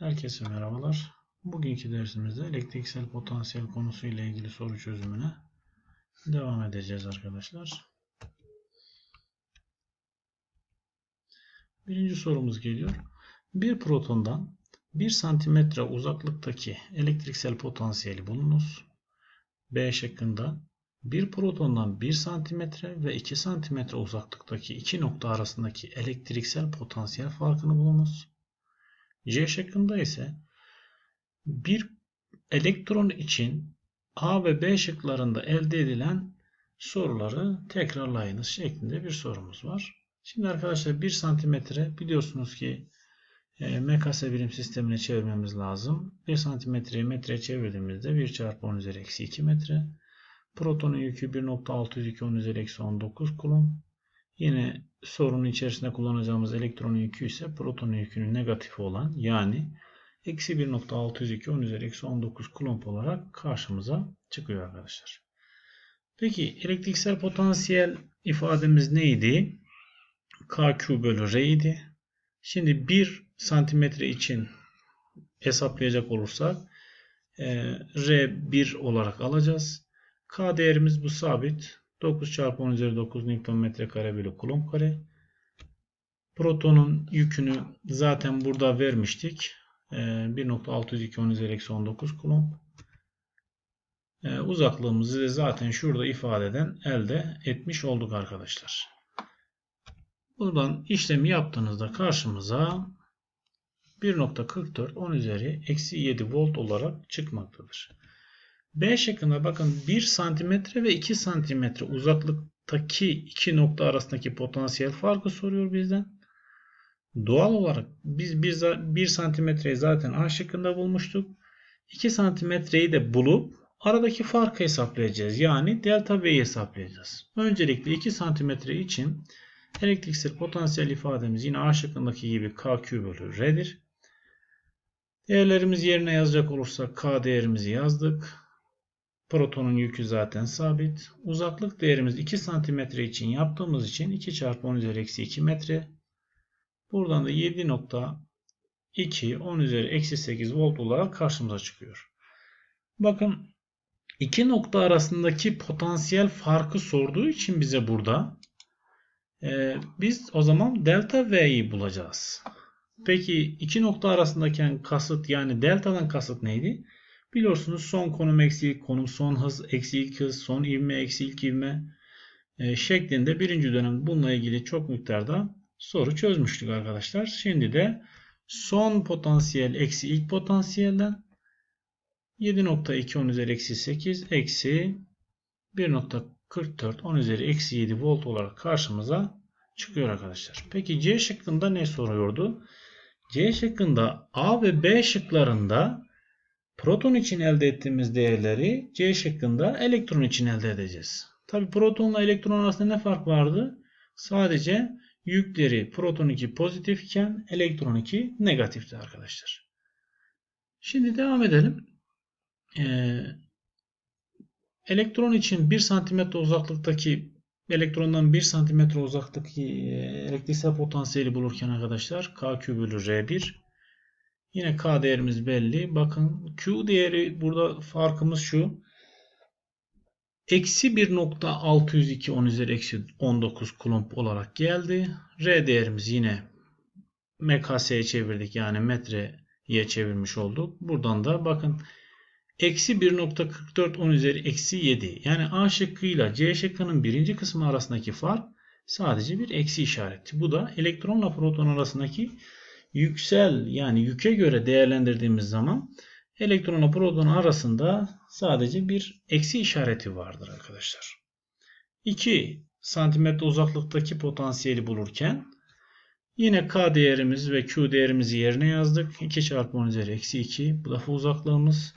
Herkese merhabalar. Bugünkü dersimizde elektriksel potansiyel konusuyla ilgili soru çözümüne devam edeceğiz arkadaşlar. Birinci sorumuz geliyor. Bir protondan 1 santimetre uzaklıktaki elektriksel potansiyeli bulunuz. B şıkkında bir protondan 1 santimetre ve 2 santimetre uzaklıktaki iki nokta arasındaki elektriksel potansiyel farkını bulunuz. C şıkkında ise bir elektron için A ve B şıklarında elde edilen soruları tekrarlayınız şeklinde bir sorumuz var. Şimdi arkadaşlar 1 santimetre biliyorsunuz ki e, MKS birim sistemine çevirmemiz lazım. 1 santimetreyi metreye çevirdiğimizde 1 çarpı 10 üzeri eksi 2 metre. Protonun yükü 1.602 10 üzeri eksi 19 kulomb. Yine sorunun içerisinde kullanacağımız elektronun yükü ise protonun yükünün negatifi olan yani eksi 1.602 10 üzeri eksi 19 kulomb olarak karşımıza çıkıyor arkadaşlar. Peki elektriksel potansiyel ifademiz neydi? KQ bölü R idi. Şimdi 1 santimetre için hesaplayacak olursak R 1 olarak alacağız. K değerimiz bu sabit. 9 çarpı 10 üzeri 9 Newton metre kare bölü kulomb kare. Protonun yükünü zaten burada vermiştik. 1.602 10 üzeri eksi 19 kulomb. Uzaklığımızı zaten şurada ifade eden elde etmiş olduk arkadaşlar. Buradan işlemi yaptığınızda karşımıza 1.44 10 üzeri eksi 7 volt olarak çıkmaktadır. B şıkkında bakın 1 santimetre ve 2 santimetre uzaklıktaki iki nokta arasındaki potansiyel farkı soruyor bizden. Doğal olarak biz 1, 1 santimetreyi zaten A şıkkında bulmuştuk. 2 santimetreyi de bulup aradaki farkı hesaplayacağız. Yani delta V'yi hesaplayacağız. Öncelikle 2 santimetre için elektriksel potansiyel ifademiz yine A şıkkındaki gibi KQ bölü R'dir. Değerlerimiz yerine yazacak olursak K değerimizi yazdık. Protonun yükü zaten sabit. Uzaklık değerimiz 2 santimetre için yaptığımız için 2 çarpı 10 üzeri eksi 2 metre. Buradan da 7.2 10 üzeri eksi 8 volt olarak karşımıza çıkıyor. Bakın iki nokta arasındaki potansiyel farkı sorduğu için bize burada e, biz o zaman delta V'yi bulacağız. Peki iki nokta arasındaki kasıt yani delta'dan kasıt neydi? Biliyorsunuz son konum eksi ilk konum, son hız eksi ilk hız, son ivme eksi ilk ivme e, şeklinde birinci dönem bununla ilgili çok miktarda soru çözmüştük arkadaşlar. Şimdi de son potansiyel eksi ilk potansiyelden 7.2 10 üzeri eksi 8 eksi 1.44 10 üzeri eksi 7 volt olarak karşımıza çıkıyor arkadaşlar. Peki C şıkkında ne soruyordu? C şıkkında A ve B şıklarında proton için elde ettiğimiz değerleri C şıkkında elektron için elde edeceğiz. Tabi protonla elektron arasında ne fark vardı? Sadece yükleri proton 2 pozitif iken elektron 2 negatifti arkadaşlar. Şimdi devam edelim. Ee, elektron için 1 santimetre uzaklıktaki elektrondan 1 santimetre uzaklıktaki elektriksel potansiyeli bulurken arkadaşlar KQ bölü R1 yine K değerimiz belli. Bakın Q değeri burada farkımız şu. Eksi 1.602 10 üzeri eksi 19 kulomb olarak geldi. R değerimiz yine MKS'ye çevirdik. Yani metreye çevirmiş olduk. Buradan da bakın eksi 1.44 10 üzeri eksi 7. Yani A şıkkıyla C şıkkının birinci kısmı arasındaki fark sadece bir eksi işareti. Bu da elektronla proton arasındaki yüksel yani yüke göre değerlendirdiğimiz zaman elektronla proton arasında sadece bir eksi işareti vardır arkadaşlar. 2 santimetre uzaklıktaki potansiyeli bulurken yine K değerimiz ve Q değerimizi yerine yazdık. 2 çarpı 10 üzeri eksi 2 bu defa uzaklığımız.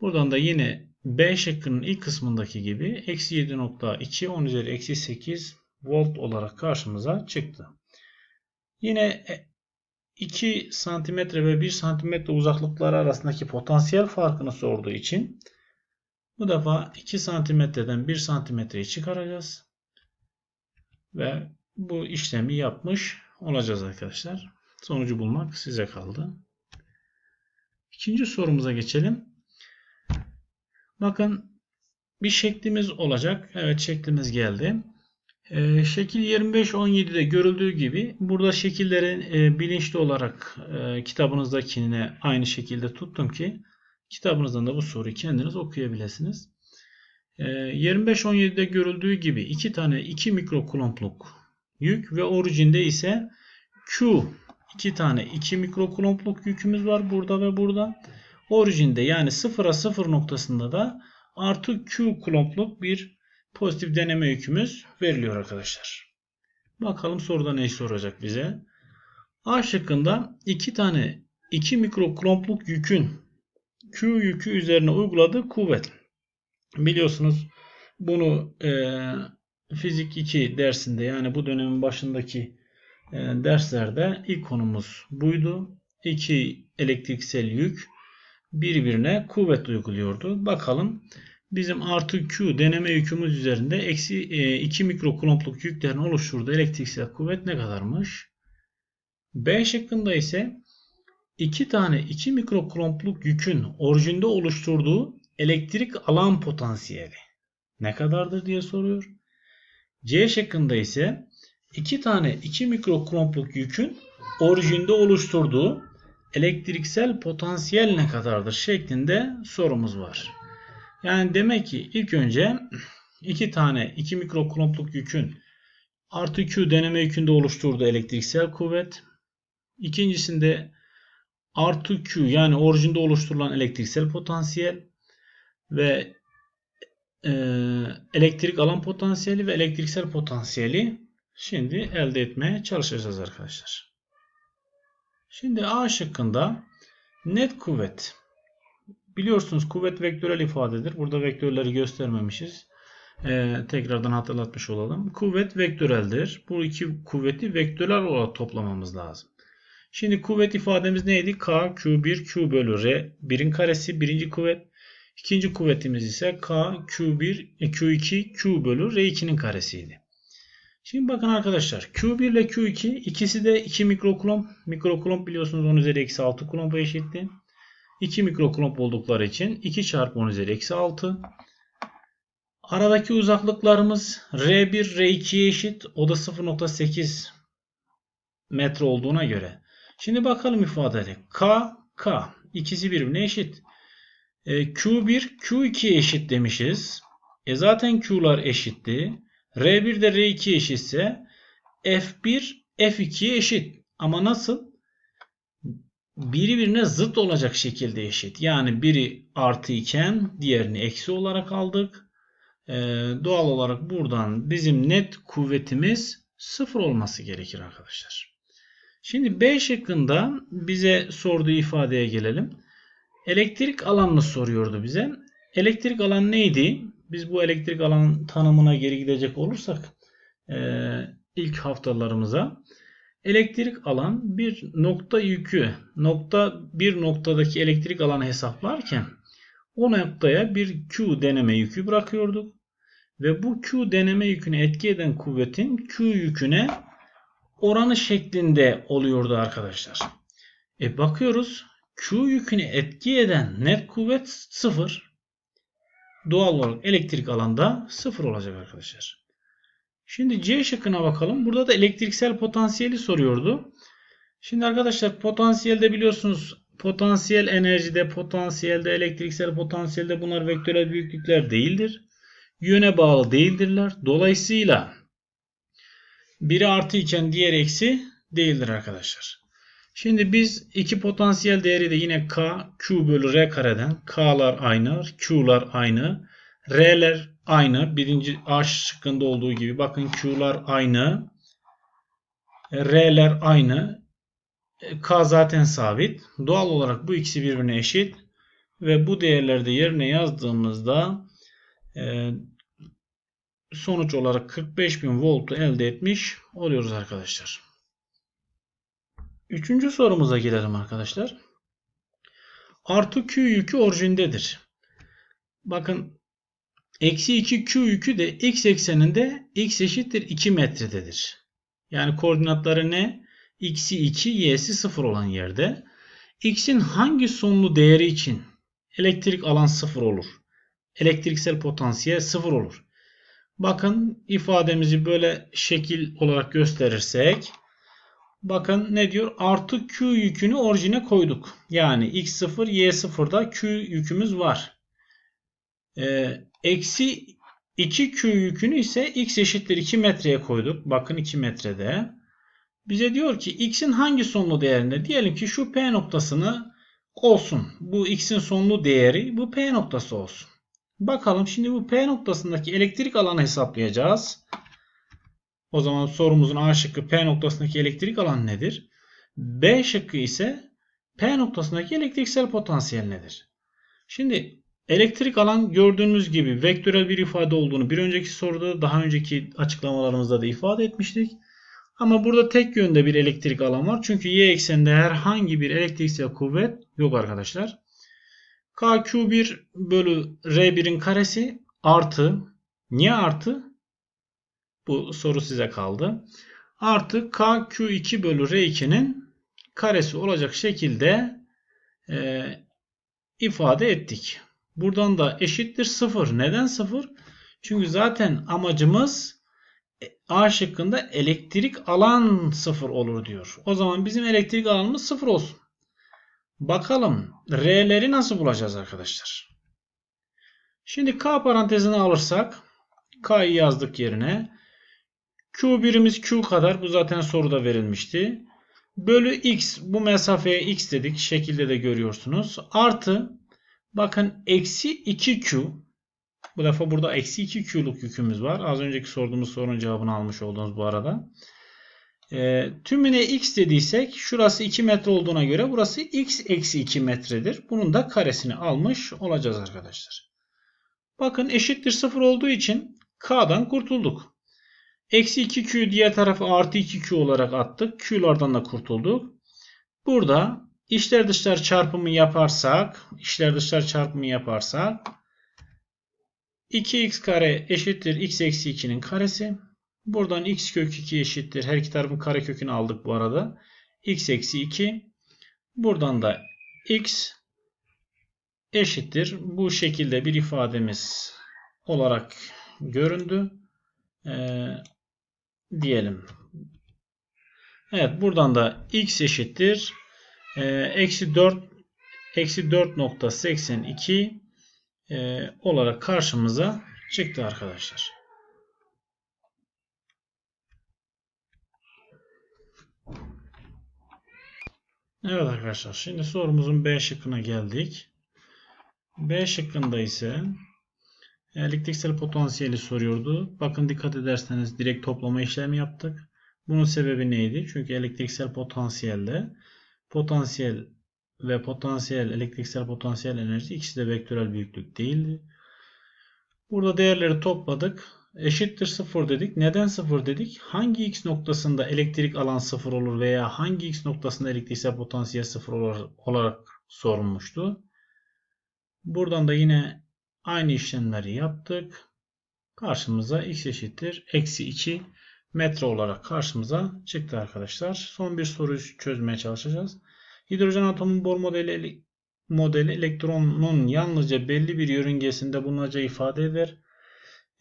Buradan da yine B şıkkının ilk kısmındaki gibi eksi 7.2 10 üzeri eksi 8 volt olarak karşımıza çıktı. Yine 2 santimetre ve 1 santimetre uzaklıkları arasındaki potansiyel farkını sorduğu için bu defa 2 santimetreden 1 santimetreyi çıkaracağız. Ve bu işlemi yapmış olacağız arkadaşlar. Sonucu bulmak size kaldı. İkinci sorumuza geçelim. Bakın bir şeklimiz olacak. Evet şeklimiz geldi. Ee, şekil 25-17'de görüldüğü gibi burada şekilleri e, bilinçli olarak e, kitabınızdakine aynı şekilde tuttum ki kitabınızdan da bu soruyu kendiniz okuyabilirsiniz. Ee, 25-17'de görüldüğü gibi iki tane 2 mikrokulombluk yük ve orijinde ise Q iki tane 2 mikrokulombluk yükümüz var burada ve burada. Orijinde yani 0'a 0 noktasında da artı Q kulombluk bir pozitif deneme yükümüz veriliyor arkadaşlar. Bakalım soruda ne soracak bize. A şıkkında iki tane 2 mikrokulombluk yükün Q yükü üzerine uyguladığı kuvvet. Biliyorsunuz bunu e, fizik 2 dersinde yani bu dönemin başındaki e, derslerde ilk konumuz buydu. İki elektriksel yük birbirine kuvvet uyguluyordu. Bakalım bizim artı Q deneme yükümüz üzerinde eksi 2 mikrokulombluk yüklerin oluşturduğu elektriksel kuvvet ne kadarmış? B şıkkında ise iki tane 2 mikrokulombluk yükün orijinde oluşturduğu elektrik alan potansiyeli ne kadardır diye soruyor. C şıkkında ise iki tane 2 mikrokulombluk yükün orijinde oluşturduğu elektriksel potansiyel ne kadardır şeklinde sorumuz var. Yani demek ki ilk önce iki tane 2 mikrokulombluk yükün artı Q deneme yükünde oluşturduğu elektriksel kuvvet. İkincisinde artı Q yani orijinde oluşturulan elektriksel potansiyel ve e, elektrik alan potansiyeli ve elektriksel potansiyeli şimdi elde etmeye çalışacağız arkadaşlar. Şimdi A şıkkında net kuvvet. Biliyorsunuz kuvvet vektörel ifadedir. Burada vektörleri göstermemişiz. Ee, tekrardan hatırlatmış olalım. Kuvvet vektöreldir. Bu iki kuvveti vektörel olarak toplamamız lazım. Şimdi kuvvet ifademiz neydi? K, Q1, Q bölü R. Birin karesi birinci kuvvet. İkinci kuvvetimiz ise K, Q1, Q2, Q bölü R2'nin karesiydi. Şimdi bakın arkadaşlar Q1 ile Q2 ikisi de 2 mikrokulomb. Mikrokulomb biliyorsunuz 10 üzeri eksi 6 kulomba eşitti. 2 mikrokulomb oldukları için 2 çarpı 10 üzeri eksi 6. Aradaki uzaklıklarımız R1 R2'ye eşit. O da 0.8 metre olduğuna göre. Şimdi bakalım ifadede. K, K. ikisi birbirine eşit. E, Q1 Q2'ye eşit demişiz. E zaten Q'lar eşitti. R1 de R2 eşitse F1 F2'ye eşit. Ama nasıl? Birbirine zıt olacak şekilde eşit. Yani biri artı iken diğerini eksi olarak aldık. Ee, doğal olarak buradan bizim net kuvvetimiz sıfır olması gerekir arkadaşlar. Şimdi B şıkkında bize sorduğu ifadeye gelelim. Elektrik alanını soruyordu bize. Elektrik alan neydi? Biz bu elektrik alan tanımına geri gidecek olursak e, ilk haftalarımıza elektrik alan bir nokta yükü nokta bir noktadaki elektrik alanı hesaplarken o noktaya bir Q deneme yükü bırakıyorduk. Ve bu Q deneme yüküne etki eden kuvvetin Q yüküne oranı şeklinde oluyordu arkadaşlar. E bakıyoruz Q yüküne etki eden net kuvvet sıfır doğal olarak elektrik alanda sıfır olacak arkadaşlar. Şimdi C şıkkına bakalım. Burada da elektriksel potansiyeli soruyordu. Şimdi arkadaşlar potansiyelde biliyorsunuz potansiyel enerjide, potansiyelde, elektriksel potansiyelde bunlar vektörel büyüklükler değildir. Yöne bağlı değildirler. Dolayısıyla biri artı iken diğer eksi değildir arkadaşlar. Şimdi biz iki potansiyel değeri de yine K, Q bölü R kareden. K'lar aynı, Q'lar aynı. R'ler aynı. Birinci A şıkkında olduğu gibi. Bakın Q'lar aynı. R'ler aynı. K zaten sabit. Doğal olarak bu ikisi birbirine eşit. Ve bu değerleri de yerine yazdığımızda e, sonuç olarak 45.000 voltu elde etmiş oluyoruz arkadaşlar. Üçüncü sorumuza gelelim arkadaşlar. Artı Q yükü orijindedir. Bakın eksi 2 Q yükü de x ekseninde x eşittir 2 metrededir. Yani koordinatları ne? x'i 2, y'si 0 olan yerde. X'in hangi sonlu değeri için elektrik alan sıfır olur? Elektriksel potansiyel sıfır olur. Bakın ifademizi böyle şekil olarak gösterirsek bakın ne diyor? Artı Q yükünü orijine koyduk. Yani X0, Y0'da Q yükümüz var. Ee, eksi 2Q yükünü ise X eşittir 2 metreye koyduk. Bakın 2 metrede. Bize diyor ki X'in hangi sonlu değerinde? Diyelim ki şu P noktasını olsun. Bu X'in sonlu değeri bu P noktası olsun. Bakalım şimdi bu P noktasındaki elektrik alanı hesaplayacağız. O zaman sorumuzun A şıkkı P noktasındaki elektrik alan nedir? B şıkkı ise P noktasındaki elektriksel potansiyel nedir? Şimdi elektrik alan gördüğünüz gibi vektörel bir ifade olduğunu bir önceki soruda daha önceki açıklamalarımızda da ifade etmiştik. Ama burada tek yönde bir elektrik alan var. Çünkü y ekseninde herhangi bir elektriksel kuvvet yok arkadaşlar. KQ1 bölü R1'in karesi artı niye artı? Bu soru size kaldı. Artı KQ2 bölü R2'nin karesi olacak şekilde e, ifade ettik. Buradan da eşittir 0. Neden 0? Çünkü zaten amacımız A şıkkında elektrik alan 0 olur diyor. O zaman bizim elektrik alanımız 0 olsun. Bakalım R'leri nasıl bulacağız arkadaşlar? Şimdi K parantezini alırsak K'yı yazdık yerine. Q birimiz Q kadar. Bu zaten soruda verilmişti. Bölü X. Bu mesafeye X dedik. Şekilde de görüyorsunuz. Artı bakın eksi 2Q. Bu defa burada eksi 2Q'luk yükümüz var. Az önceki sorduğumuz sorunun cevabını almış oldunuz bu arada. E, tümüne x dediysek şurası 2 metre olduğuna göre burası x eksi 2 metredir. Bunun da karesini almış olacağız arkadaşlar. Bakın eşittir 0 olduğu için k'dan kurtulduk. Eksi 2q diğer tarafı artı 2q olarak attık. Q'lardan da kurtulduk. Burada içler dışlar çarpımı yaparsak içler dışlar çarpımı yaparsak 2x kare eşittir x eksi 2'nin karesi. Buradan x kök 2 eşittir. Her iki tarafın kare kökünü aldık bu arada. x eksi 2. Buradan da x eşittir. Bu şekilde bir ifademiz olarak göründü. Ee, diyelim. Evet buradan da x eşittir. Ee, eksi 4 eksi 4.82 e, olarak karşımıza çıktı arkadaşlar. Evet arkadaşlar şimdi sorumuzun B şıkkına geldik. B şıkkında ise elektriksel potansiyeli soruyordu. Bakın dikkat ederseniz direkt toplama işlemi yaptık. Bunun sebebi neydi? Çünkü elektriksel potansiyelde potansiyel ve potansiyel elektriksel potansiyel enerji ikisi de vektörel büyüklük değildi. Burada değerleri topladık. Eşittir 0 dedik. Neden 0 dedik? Hangi x noktasında elektrik alan 0 olur veya hangi x noktasında elektriksel potansiyel 0 olur olarak sorulmuştu. Buradan da yine aynı işlemleri yaptık. Karşımıza x eşittir. Eksi 2 metre olarak karşımıza çıktı arkadaşlar. Son bir soruyu çözmeye çalışacağız. Hidrojen atomun Bohr modeli, modeli elektronun yalnızca belli bir yörüngesinde bulunacağı ifade eder.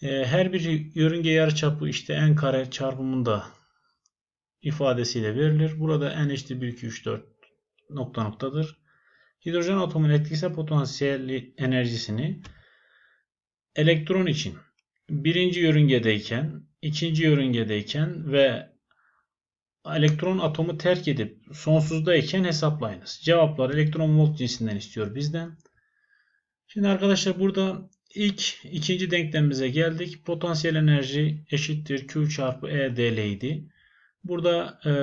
Ee, her bir yörünge yarıçapı işte n kare çarpımında ifadesiyle verilir. Burada n eşittir 1, 2, 3, 4 nokta noktadır. Hidrojen atomun etkisel potansiyel enerjisini elektron için birinci yörüngedeyken, ikinci yörüngedeyken ve elektron atomu terk edip sonsuzdayken hesaplayınız. Cevaplar elektron volt cinsinden istiyor bizden. Şimdi arkadaşlar burada ilk ikinci denklemimize geldik. Potansiyel enerji eşittir Q çarpı E dl idi. Burada e,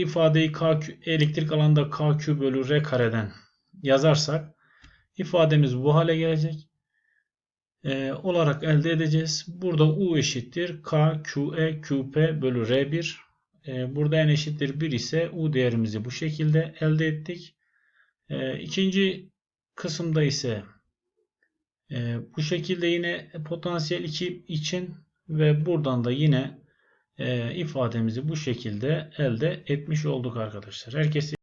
ifadeyi KQ, elektrik alanda KQ bölü R kareden yazarsak ifademiz bu hale gelecek. E, olarak elde edeceğiz. Burada U eşittir K, Q, E, Q, P bölü R1. E, burada N eşittir 1 ise U değerimizi bu şekilde elde ettik. E, ikinci kısımda ise e, bu şekilde yine potansiyel 2 için ve buradan da yine e, ifademizi bu şekilde elde etmiş olduk arkadaşlar. Herkese